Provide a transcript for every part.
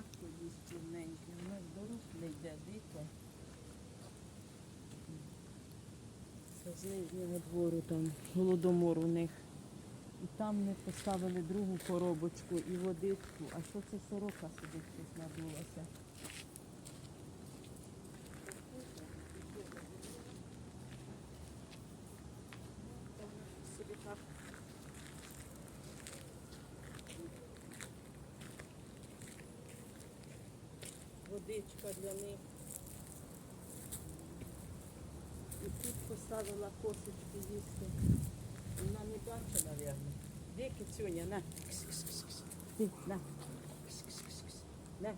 м'ятко їсть рівненьке, у нас дорослий йде дико. Це з нижнього двору там голодомор у них. І там ми поставили другу коробочку і водичку. А що це сорока собі щось надулася? Водичка для них. І тут поставила косочки їсти. Вона не бачить, мабуть. Де кицюня? На. Кс-кс-кс-кс. Ти, на. Кс-кс-кс-кс. На.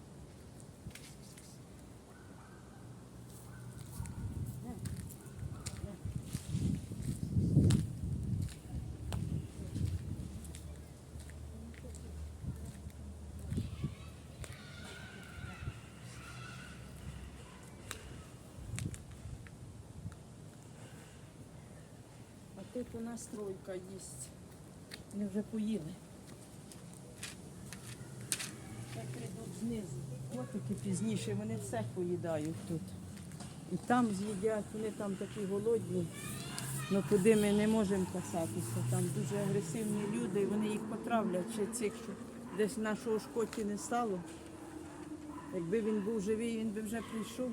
Тут у нас тройка їсть. Вони вже поїли. Ще прийдуть знизу. Котики пізніше, вони все поїдають тут. І там з'їдять, вони там такі голодні. Ну куди ми не можемо касатися. Там дуже агресивні люди, і вони їх потравлять ще цих, що десь нашого шкоті не стало. Якби він був живий, він би вже прийшов.